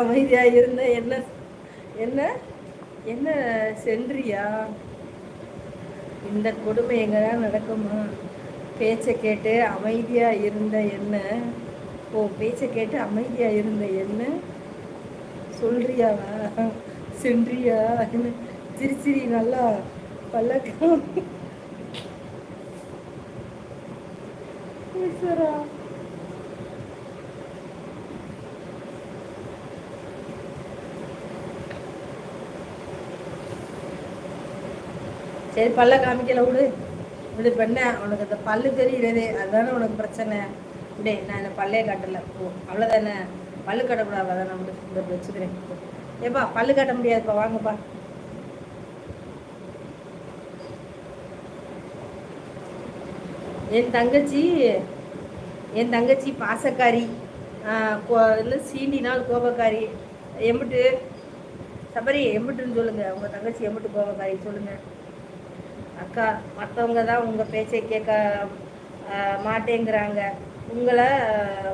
அமைதியா இருந்த என்ன என்ன என்ன சென்றியா? இந்த கொடுமை எங்கதான் நடக்குமா? பேச்சை கேட்டு அமைதியா இருந்த என்ன? ஓ பேச்சை கேட்டு அமைதியா இருந்த என்ன? சொல்றியாவா சென்றியா? என்ன? சிரிச்சிரி நல்லா பல்லக்கம் ஈஸ்வரா சரி பல்ல காமிக்கல விடு. இப்படி பண்ண உனக்கு அந்த பல்லு தெரியுறதே அதுதானே உனக்கு பிரச்சனை. இப்படி நான் இந்த பல்லே காட்டல. ஓ அவ்வளோதானே பல்லு காட்டக்கூடாது அதான் நான் இந்த வச்சுக்கிறேன். ஏப்பா பல்லு காட்ட முடியாதுப்பா வாங்கப்பா. என் தங்கச்சி என் தங்கச்சி பாசக்காரி இல்லை சீண்டினால் கோபக்காரி. எம்பிட்டு சபரி எம்பிட்டுன்னு சொல்லுங்கள் உங்கள் தங்கச்சி எம்பிட்டு கோபக்காரி சொல்லுங்கள் அக்கா மற்றவங்க தான் உங்கள் பேச்சை கேட்க மாட்டேங்கிறாங்க. உங்களை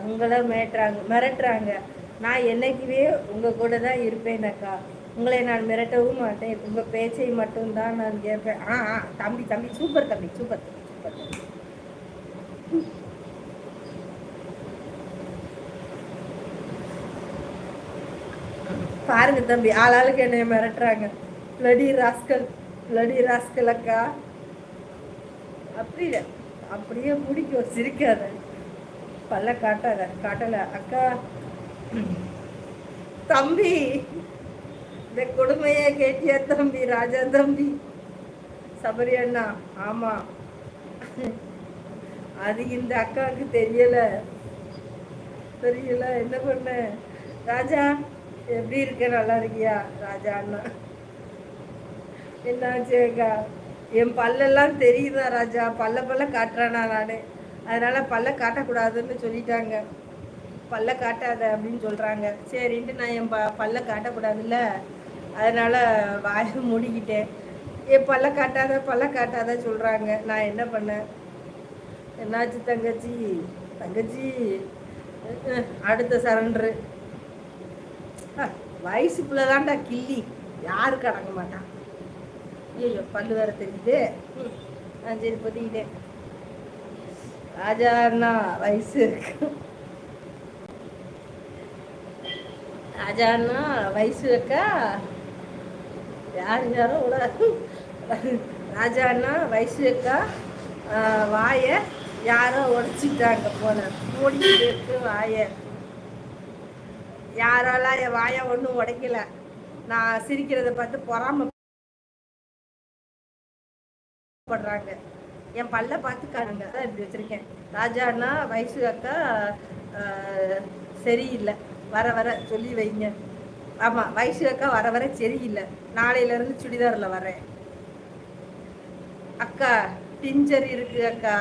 உங்களை மிரட்டுறாங்க மிரட்டுறாங்க. நான் என்றைக்குமே உங்கள் கூட தான் இருப்பேன் அக்கா. உங்களை நான் மிரட்டவும் மாட்டேன். உங்கள் பேச்சை மட்டும்தான் நான் கேட்பேன். ஆ ஆ தம்பி தம்பி சூப்பர் தம்பி சூப்பர் சூப்பர் பாருங்க தம்பி ஆளாளுக்கு என்னைய மிரட்டுறாங்க. Bloody rascal. லடி ராஸ்கலக்கா. அப்படி அப்படியே பிடிக்கும் சிரிக்காத பல்ல காட்டாத காட்டலை. அக்கா தம்பி இந்த கொடுமையை கேட்டியா தம்பி ராஜா தம்பி? சபரி அண்ணா ஆமா. அது இந்த அக்காவுக்கு தெரியல. தெரியல என்ன பண்ண? ராஜா எப்படி இருக்க? நல்லா இருக்கியா? ராஜா அண்ணா. என்னாச்சு அக்கா என் பல்லெல்லாம் தெரியுதா ராஜா? பல்ல பல்ல காட்டுறானா நான். அதனால் பல்ல காட்டக்கூடாதுன்னு சொல்லிட்டாங்க. பல்ல காட்டாத அப்படின்னு சொல்கிறாங்க சரின்ட்டு நான் என் ப பல்ல காட்டக்கூடாதுல்ல? அதனால் வாய மூடிக்கிட்டேன். என் பல்ல காட்டாத பல்ல காட்டாத சொல்கிறாங்க நான் என்ன பண்ணேன்? என்னாச்சு தங்கச்சி? தங்கச்சி அடுத்த சரண்டரு வயசு தான்டா கிள்ளி. யாருக்கு அடங்க மாட்டான் ஐயோ பல்லு வேற தெரியுது. ஆ சரி பொத்திக்கிட்டேன் ராஜா அண்ணா வயசு இருக்கு. ராஜாண்ணா வயசு இருக்கா? யார் யாரும் விட ராஜாண்ணா வயசு இருக்கா? வாய யாரோ உடச்சிட்டாங்க போன மூடிக்கிட்டு இருக்கு வாய. யாராலாம் என் வாயை ஒன்றும் உடைக்கல. நான் சிரிக்கிறத பார்த்து பொறாம என் பல்ல பார்த்துக்காங்க தான் இப்படி வச்சுருக்கேன். ராஜானா வயசு அக்கா சரியில்லை. வர வர சொல்லி வைங்க. ஆமாம் வயசு அக்கா வர வர சரியில்லை. நாளையிலேருந்து சுடிதாரில் வரேன் அக்கா டிஞ்சர் இருக்கு அக்கா.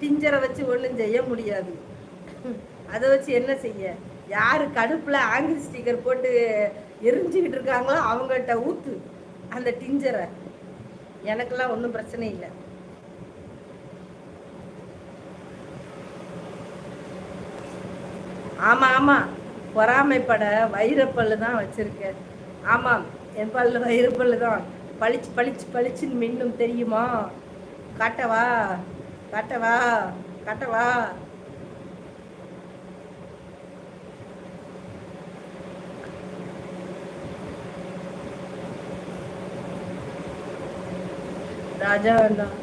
டிஞ்சரை வச்சு ஒன்றும் செய்ய முடியாது. அதை வச்சு என்ன செய்ய? யார் கடுப்பில் ஆங்கிள் ஸ்டிக்கர் போட்டு எரிஞ்சுக்கிட்டு இருக்காங்களோ அவங்கள்ட்ட ஊற்று அந்த டிஞ்சரை எனக்கெல்லாம் ஒன்றும் பிரச்சனை இல்லை. ஆமாம் ஆமாம் பொறாமைப்பட வைரப்பல்லு தான் வச்சுருக்கேன். ஆமாம் என் பல்லு வைரப்பல்லு தான். பளிச்சு பளிச்சு பளிச்சுன்னு மின்னும் தெரியுமா? காட்டவா காட்டவா காட்டவா ராஜா வேண்டாம்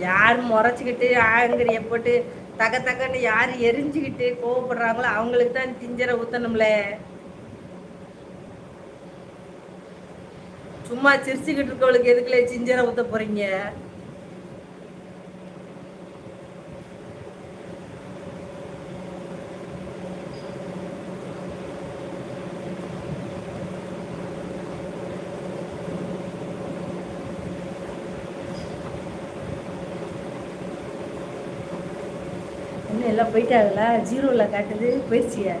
யார் முறைச்சிக்கிட்டு ஆங்கிரிய போட்டு தக தகன்னு யார் எரிஞ்சுக்கிட்டு கோவப்படுறாங்களோ அவங்களுக்கு தான் திஞ்சரை ஊத்தணும்ல. சும்மா சிரிச்சுக்கிட்டு இருக்கவளுக்கு எதுக்குல சிஞ்சரை ஊத்த போறீங்க? எல்லாம் போயிட்டாங்களா ஜீரோவில் காட்டுது. போயிடுச்சியா?